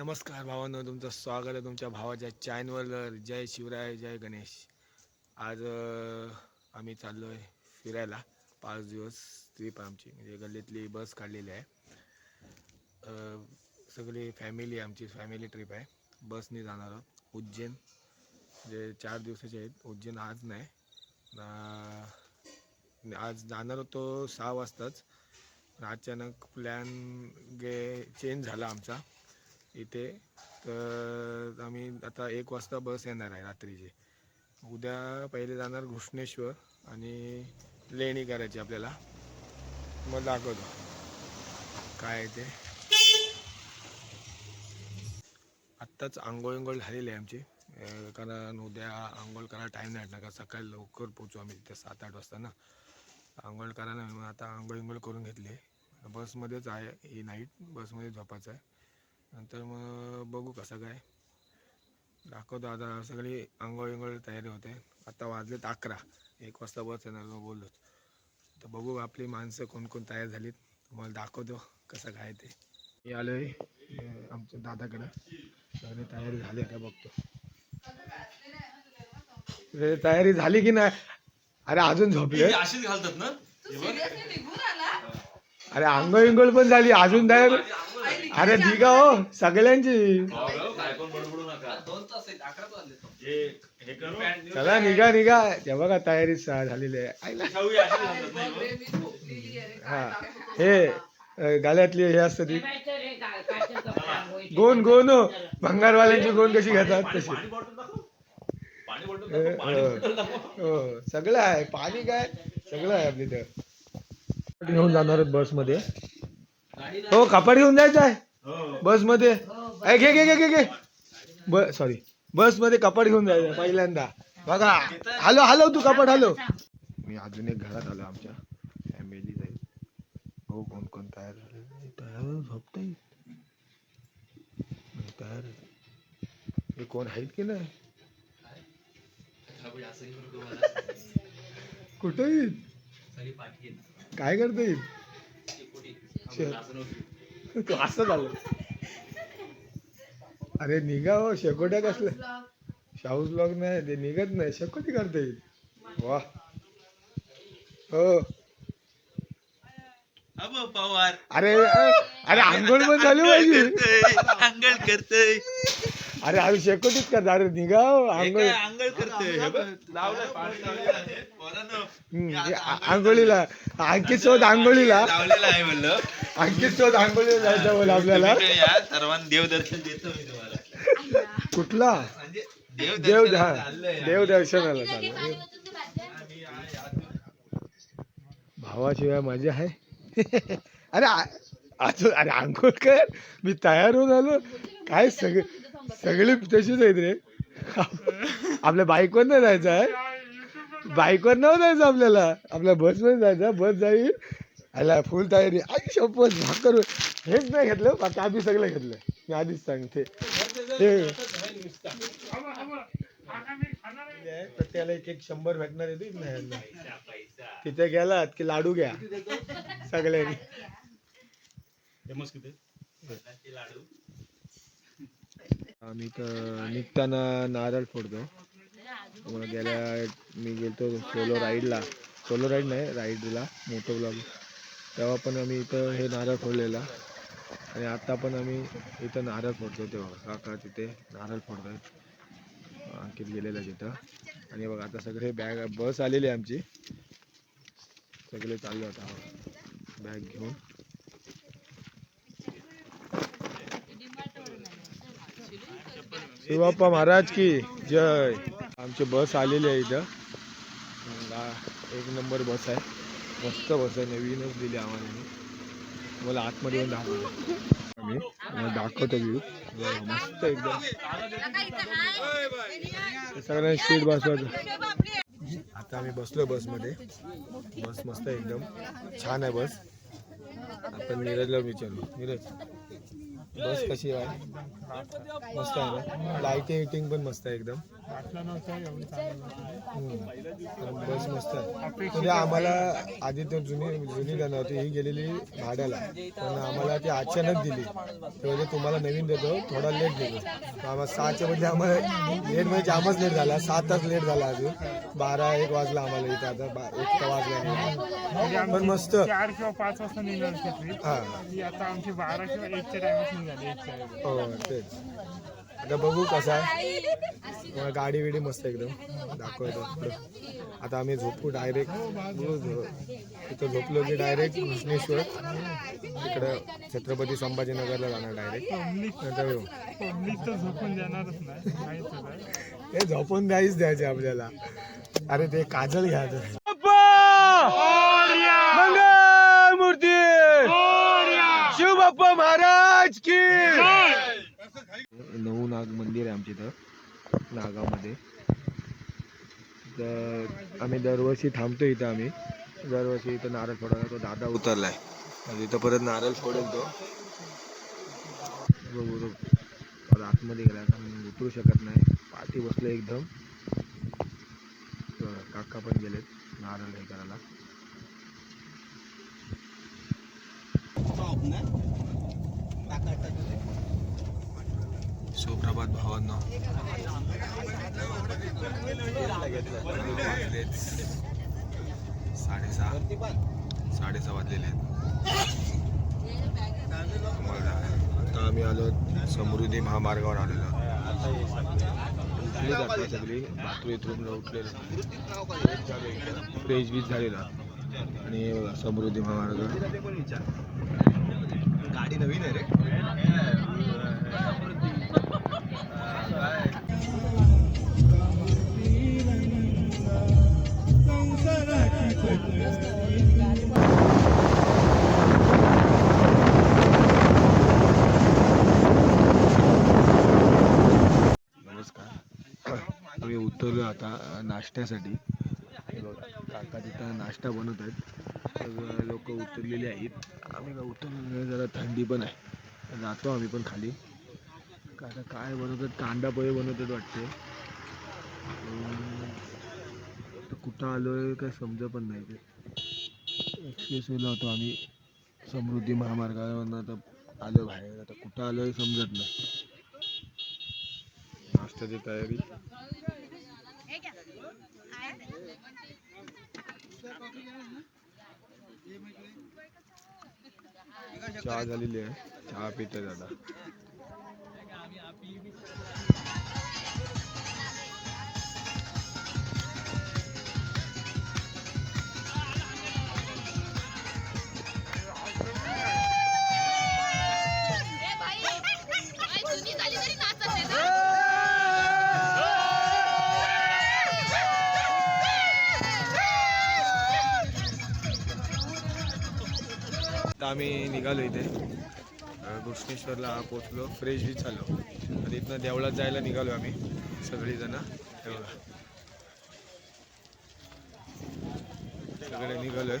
नमस्कार भावांनो तुमचं स्वागत आहे तुमच्या भावाच्या चॅनलवर जय शिवराय जय गणेश. आज आम्ही चाललो आहे फिरायला. पाच दिवस ट्रिप आमची. म्हणजे गल्लीतली बस काढलेली आहे. सगळी फॅमिली आमची. फॅमिली ट्रिप आहे. बसने जाणार आहोत. उज्जैन. जे चार दिवसाचे आहेत. उज्जैन आज नाही. आज जाणार होतो सहा वाजताच. पण अचानक प्लॅन गे चेंज झाला आमचा. इथे. तर आम्ही आता एक वाजता बस येणार आहे रात्रीची. उद्या पहिले जाणार घृष्णेश्वर आणि लेणी करायची आपल्याला. मग दाखवतो काय आहे ते? आत्ताच आंघोळ अंघोळ झालेली आहे आमची. कारण उद्या आंघोळ करायला टाईम नाही ना का सकाळी लवकर पोचू आम्ही तिथे सात आठ वाजता ना. आंघोळ करायला नाही, मग आता आंघोळ अंघोळ करून घेतली बसमध्येच आहे ही नाईट बसमध्ये झोपायचं आहे. नंतर मग बघू कसं काय. दाखवतो आता सगळी आंघोळ अंघोळ तयारी होते. आता वाजलेत अकरा. एक वाजता बस येणार मग बोललो. तर बघू आपली माणसं कोण कोण तयार झालीत. तुम्हाला दाखवतो कसं काय ते. मी आलो आहे आमच्या दादाकडं. सगळी तयारी झाली का बघतो. तयारी झाली की नाही? अरे अजून झोपले. अशीच घालतात ना? अरे आंघोळ इंघोळ पण झाली. अजून तयार अरे ठीक आहे हो सगळ्यांची. काय पण बडबडू नका. दोन तास आहेत अकरा वाजले हे हे करू. चला निघा निघा. ते बघा तयारी झालेली आहे. हा. हे गाल्यातली हे असतं ती. गोन गोन हो. भंगारवाल्यांची गोन कशी घेतात? तशी. पाणी बॉटल दाखव. पाणी बॉटल अ, दाखव पाणी अ. बॉटल दाखव. हो सगळं आहे. पाणी काय? सगळं आहे आपली इथं घेऊन जाणार आहेत बसमध्ये. हो कपाट घेऊन जायचं आहे. हो. बसमध्ये. अय, घे घे घे घे घे. ब सॉरी बसमध्ये कपाट घेऊन जायचं पहिल्यांदा. बघा. हॅलो हॅलो तू कपाट हॅलो. मी अजून एक घरात आलो आमच्या फॅमिली जाईल हो कोण कोण तयार झाले? तयार झोपता येईल तयार हे कोण आहेत की नाही? कुठे येईल काय करता? येईल असं झालं. अरे निघा हो शेकोट्या कसल्या? शाहूस ब्लॉग नाही ते निघत नाही. शेकोटी करता. येईल वा हो. अब पवार. अरे अरे आंघोळ पण झाली पाहिजे अंगळ करतय. अरे अरे शेकोटीच करता अरे निघा हो, आंघोळ. अंगळ करतय हे बघ. लावलंय पाणी. लावलेलं आहे पोरांनो, हम्म, हे आ- आंघोळीला. अंकित सोबत आंघोळीला. लावलेलं आहे म्हणलं. अंकित सोबत आंघोळीला जायचं बोल आपल्याला. सर्वांना देवदर्शन देतो मी तुम्हाला. कुठला? म्हणजे देव देवदर्शन हा. चाललंय. देव दर्शनाला चालू भावाशिवाय मजा आहे. अरे अजून अरे आंघोळ कर. मी तयार होऊन आलो. काय सगळे सगळे तशीच आहेत रे. आपल्या बाईकवर नाही जायचं आहे. बाईकवर नाही जायचं आपल्याला. आपल्या बसमध्ये जायचं बस जाईल. आला फुल तयारी. आई शपथ भाकर. हेच नाही घेतलं. बाकी आधी सगळं घेतलं. मी आधीच सांगते. हे. तर त्याला एक एक शंभर भेटणार आहे ते नाही यांना. तिथे गेलात की लाडू घ्या. सगळ्यांनी. आम्ही तर निघताना नारळ फोडतो. मग गेल्या मी गेलतो सोलो राईडला. सोलो राईड नाही राईडला मोटो ब्लॉग. तेव्हा पण आम्ही इथं हे नारळ फोडलेला. आणि आत्ता पण आम्ही इथं नारळ फोडतो तेव्हा. काका तिथे नारळ फोडतोय अंकित गेलेला तिथं. आणि बघा आता सगळे बॅग बस आलेली आहे आमची. सगळे चाललो आता. बॅग घेऊन. शिवप्पा महाराज की जय. आमची बस आलेली आहे इथं. एक नंबर बस आहे. मस्त बस आहे नवीनच दिली आम्हाला. मला आतमध्ये येऊन दाखवलं आम्ही दाखवतो व्ह्यू मस्त एकदम. सगळ्यांना सीट बसवायचं. आता आम्ही बसलो बसमध्ये. बस मस्त आहे एकदम. छान आहे बस. आपण नीरजला विचारू. नीरज. बस कशी आहे मस्त आहे ना? लाईटिंग पण मस्त आहे एकदम. बस मस्त आहे. म्हणजे आम्हाला आधी तर जुनी जुनी गाणं होती ही गेलेली भाड्याला. पण आम्हाला ती अचानक दिली. तेव्हा तुम्हाला नवीन देतो. थोडा लेट तर आम्हाला सहाच्या बदले आम्हाला लेट म्हणजे जामच लेट झाला. सात तास लेट झाला अजून. बारा एक वाजला आम्हाला इथे आता. बा- एक वाजला नाही. पण मस्त. चार किंवा पाच वाजता निघाली हा. आमची बारा किंवा एकच्या टायमात. हो तेच. आता बघू कसा. आहे. गाडी बिडी मस्त एकदम दाखवतो. आता आम्ही झोपू डायरेक्ट तिथं झोपलो की डायरेक्ट कृष्णेश्वर तिकडं छत्रपती संभाजीनगरला जाणार डायरेक्ट नंतर झोपून जाणारच नाही. हे झोपून द्यायच द्यायचे आपल्याला. अरे ते काजल घ्यायचं. मंगल मूर्ती शिव बाप्पा महाराज की नऊ नाग मंदिर आहे आमच्या इथं नागावमध्ये तर आम्ही दरवर्षी थांबतो इथं आम्ही. दरवर्षी इथं नारळ फोडायला तो दादा उतरलाय. आणि इथं परत नारळ फोडेल तो बघू. तो परत आतमध्ये गेला उतरू शकत नाही. पाठी बसलं एकदम. काका पण गेलेत नारळ हे करायला. सुप्रभात भावांना. साडेसहा. साडेसहा वाजलेले आहेत. आता आम्ही आलो समृद्धी महामार्गावर आलेलो. उठली आता सगळी बाथरूम उठलेलं. फ्रेश बीज झालेला. आणि समृद्धी महामार्ग. गाडी नवीन आहे रे. उतरलो आता नाश्त्यासाठी. काका तिथं नाश्ता बनवत आहेत. लोक उतरलेली आहेत. आम्ही का उतरलो नाही, जरा थंडी पण आहे. जातो आम्ही पण खाली. का आता काय बनवतात? कांदा पोहे बनवतात वाटते. कुठं आलो आहे काय समज पण नाही ते. एक्सप्रेसवेला होतो आम्ही. समृद्धी महामार्गावरनं आता आलो बाहेर. आता कुठं आलो आहे समजत नाही. नाश्त्याची तयारी. चहा झालेली आहे. चहा पितोय दादा. आम्ही निघालो इथे. घृष्णेश्वरला पोचलो फ्रेश बीच झालो आणि इथनं देवळात जायला निघालो आम्ही सगळीजण. बघा. सगळे निघालोय.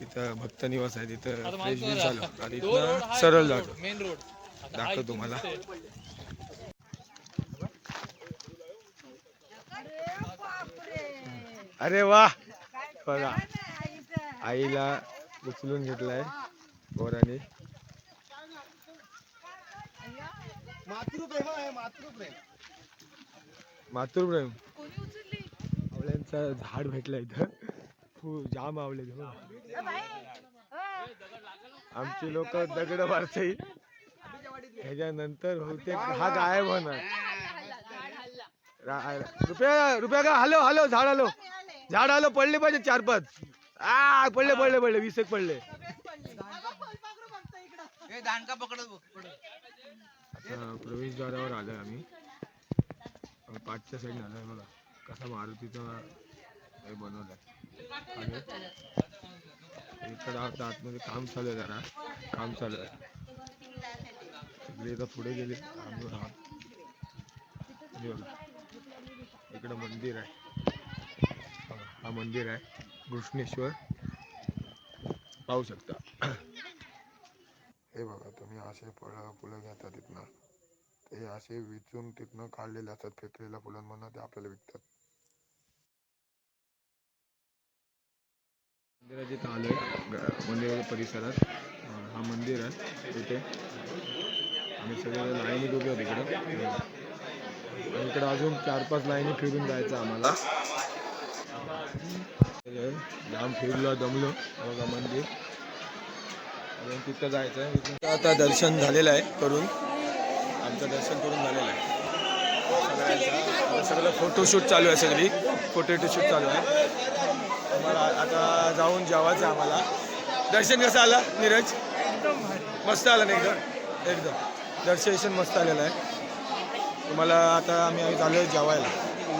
तिथं भक्त निवास आहे तिथं फ्रेश बीच झालो आणि इथनं सरळ जातो. Main road. दाखव तुम्हाला. अरे वा! बघा. आईला उचलून घेतलाय. पोराने. मातृप्रेम आवळ्यांचं झाड भेटलं इथं. खूप जाम आवले आमची लोक दगड मारतील ह्याच्यानंतर होते हा गायब होणार. रा- रुपया रुपया का? हॅलो हॅलो झाड हॅलो झाड हॅलो पडले पाहिजे चार पाच. आ पडले पडले पडले वीस एक पडले. आता प्रवेशद्वारावर आलोय आम्ही. पाठच्या साईड साईडने आलोय बघा. कसा मारुतीचा हे बनवलाय. आणि इकडं आता आतमध्ये काम चालू आहे जरा. काम चालू आहे. सगळे इथं पुढे गेले. इकडं मंदिर आहे. हा मंदिर आहे. घृष्णेश्वर पाहू शकता. असे फळं फुलं घेता तिथनं. ते असे विचून तिथनं काढलेले असतात फेकलेल्या फुलांमधनं ते आपल्याला विकतात. मंदिराच्या इथं आलोय. मंदिर परिसरात. हा मंदिर आहे तिथे. आम्ही सगळे लाईनीत उभे होते इकडे. आणि इकडे अजून चार पाच लाईनी फिरून जायचं आम्हाला. जाम फिरलो दमलो. बघा मंदिर. अजून तिथं जायचं आहे. आता दर्शन झालेलं आहे करून. आमचं दर्शन करून झालेलं आहे. सगळ्यांचा सगळं फोटोशूट चालू आहे सगळी. फोटोशूट चालू आहे. आम्हाला आता जाऊन जेवायचं आहे आम्हाला. दर्शन कसं आलं नीरज? मस्त आलं ना एकदम? एकदम. दर्शन मस्त आलेलं आहे. तुम्हाला आता आम्ही आम्ही झालो जेवायला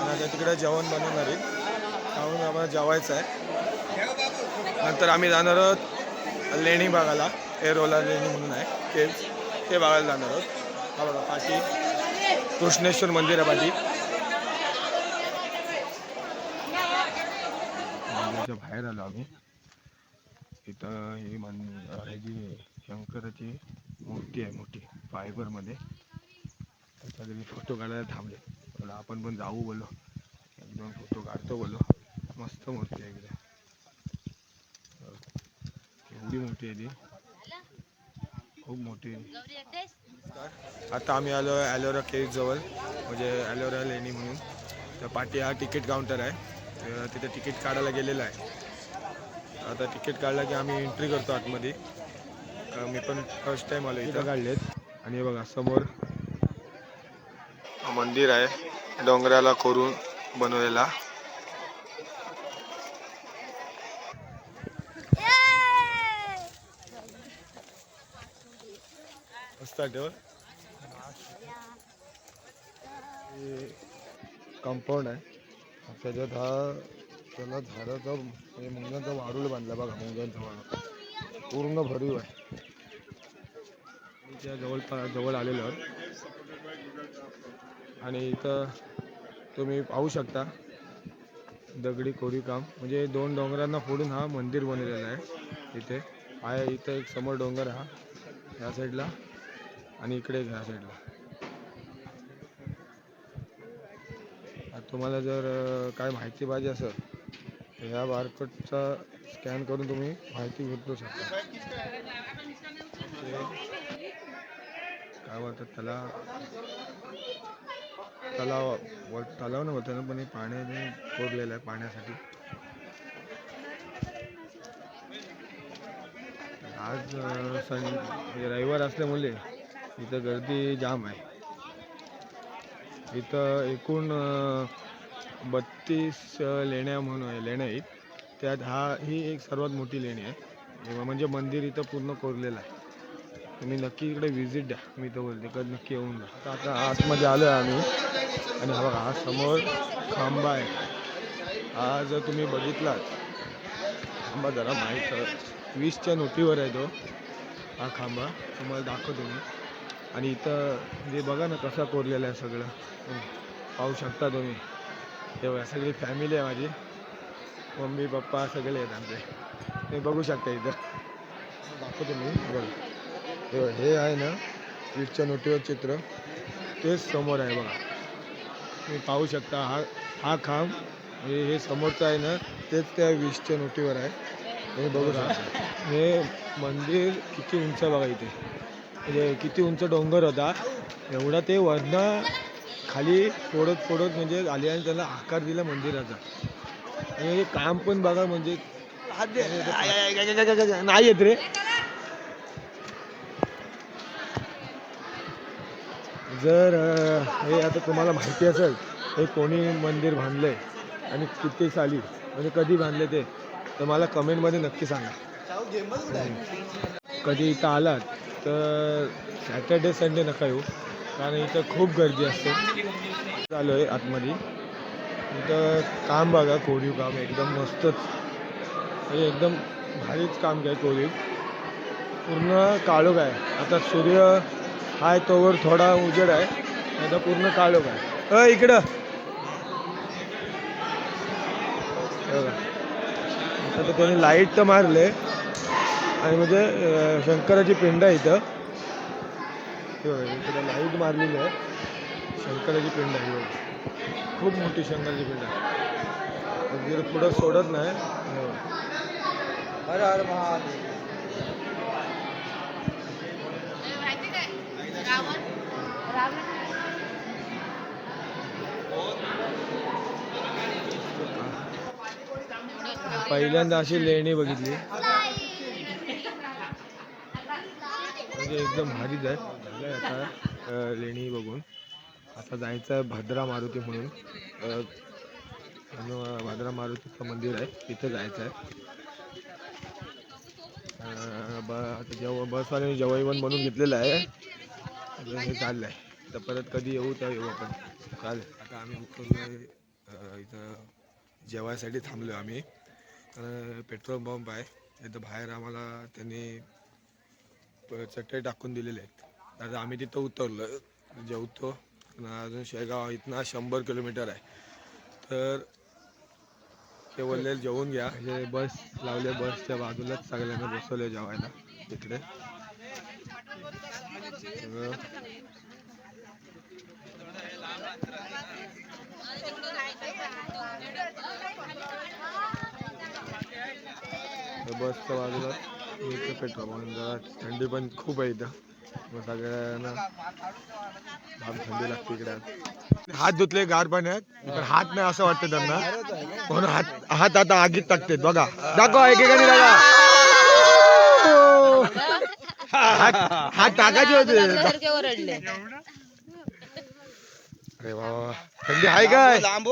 आता तिकडे जेवण बनवणार आहे. खाऊन आम्हाला जेवायचं आहे. नंतर आम्ही जाणार आहोत लेणी भागाला एरोला लेणी म्हणून आहे. ते ते भागाला जाणार आहोत. हा बघा पाठी कृष्णेश्वर मंदिर आहे पाठी मंदिराच्या बाहेर आलो आम्ही. इथं ही मंदिर जी शंकराची मूर्ती आहे मोठी फायबरमध्ये. त्याच्या घरी फोटो काढायला थांबले. आपण पण जाऊ बोलो. एक दोन फोटो काढतो बोलो. मस्त मूर्ती आहे इकडे. एवढी मोठी आहे ती. खूप मोठी आहे. आता आम्ही आलो ॲलोरा केव्ह जवळ म्हणजे ॲलोरा लेणी म्हणून. तर पाठी हा तिकीट काउंटर आहे. तर तिथे तिकीट काढायला गेलेलं आहे. आता तिकीट काढलं की आम्ही एंट्री करतो आतमध्ये. मी पण फर्स्ट टाइम आलो इथं. काढलेत. आणि हे बघा समोर मंदिर आहे. डोंगराला कोरून बनवलेला. मस्त कंपाऊंड आहे. त्याच्यात हा त्याला झाडाचा म्हणजे मुंग्यांचा वारूळ बांधला बघा मुंग्यांचा वारूळ. पूर्ण भरीव आहे. मी त्या जवळ जवळ आलेलो आहोत आणि इथं तुम्ही पाहू शकता दगडी कोरीकाम म्हणजे दोन डोंगरांना फोडून हा मंदिर बनलेला आहे. इथे आहे इथं एक समोर डोंगर हा. या साईडला आणि इकडे ह्या साईडला आता तुम्हाला जर काय माहिती पाहिजे असेल तर ह्या बारकोडचा स्कॅन करून तुम्ही माहिती घेतू शकता. काय म्हणतात त्याला? तलाव तलाव तलाव नव्हतं ना पण हे पाण्याने कोरलेलं आहे पाण्यासाठी. आज सं रविवार असल्यामुळे इथं गर्दी जाम आहे. इथं एकूण बत्तीस लेण्या म्हणून आहे लेण्या आहेत त्यात हा ही एक सर्वात मोठी लेणी आहे. म्हणजे मंदिर इथं पूर्ण कोरलेलं आहे. तुम्ही नक्की इकडे व्हिजिट द्या. मी तर बोलते कधी नक्की येऊन जा. आता आतमध्ये आलो आहे आम्ही. आणि हा बघा हा समोर खांबा आहे. हा जर तुम्ही बघितलात खांबा जरा माहीत वीसच्या नोटीवर आहे तो हा खांबा. तुम्हाला दाखवतो मी. आणि इथं जे बघा ना कसं कोरलेलं आहे सगळं. पाहू शकता तुम्ही. तेव्हा सगळी फॅमिली आहे माझी. मम्मी पप्पा सगळे आहेत आमचे. ते बघू शकता इथं. दाखवतो मी. बघा. हे हे आहे ना वीसच्या नोटीवर चित्र. तेच समोर आहे बघा. तुम्ही पाहू शकता हा हा खांब. हे हे समोरचं आहे ना तेच त्या वीसच्या नोटीवर आहे. तुम्ही बघू शकता. हे मंदिर किती उंच आहे बघा इथे. म्हणजे किती उंच डोंगर होता. एवढा ते वरनं खाली फोडत फोडत म्हणजे आले आणि त्याला आकार दिला मंदिराचा. आणि हे काम पण बघा म्हणजे नाही येत रे. जर हे आता तुम्हाला माहिती असेल हे कोणी मंदिर बांधलंय आणि किती साली म्हणजे कधी बांधले ते तर मला कमेंटमध्ये नक्की सांगा. कधी इथं आलात? तर सॅटर्डे संडे नका येऊ कारण इथं खूप गर्दी असते. चालू आहे आतमध्ये. इथं काम बघा कोरीव काम एकदम मस्तच. हे एकदम भारीच काम काय कोरीव. पूर्ण काळोख आहे. आता सूर्य हाय तोवर थोडा उजेड आहे. आता पूर्ण काळोख आहे. अ इकडं. आता तर त्याने लाइट तर मारले आणि म्हणजे शंकराची पिंड आहे इथं. हे इकडे लाइट मारलेली आहे. शंकराची पिंड आहे खूप मोठी शंकराची पिंड आहे. अगदी पुढं सोडत नाही. हे अरे हर हर महादेव. पहिल्यांदा अशी लेणी बघितली. म्हणजे एकदम भारीच आहे आता लेणी बघून. आता जायचं आहे भद्रा मारुती म्हणून. भद्रा मारुतीचं मंदिर आहे. तिथं जायचं आहे ब आता जेव्हा बसवाल्याने जेवण बनवून घेतलेलं आहे. हे चाललं आहे तर परत कधी येऊ त्या येऊ आपण. चालेल. आता आम्ही उतरलो इथं जेवायसाठी थांबलो आम्ही. तर पेट्रोल पंप आहे. इथं बाहेर आम्हाला त्यांनी चटई टाकून दिलेले आहेत. आता आम्ही तिथं उतरलो जेवतो. अजून शेगाव इथनं शंभर किलोमीटर आहे. तर ते बोलले जेवून घ्या. हे बस लावले बसच्या बाजूलाच सगळ्यांना बसवले जेवायला तिकडे. बसच्या बाजूला इथं पेट्रोल पंप जरा थंडी पण खूप आहे इथं. मग सगळ्यांना फार थंडी लागते इकडे. हात धुतले गार पाण्यात पण हात नाही असं वाटतं त्यांना. म्हणून हात हात आता आगीत टाकते बघा. दाखवा एकेकाने दाखवा. हात हात टाकायचे होते. ओरडले. अरे वा. थंडी आहे काय? लांब.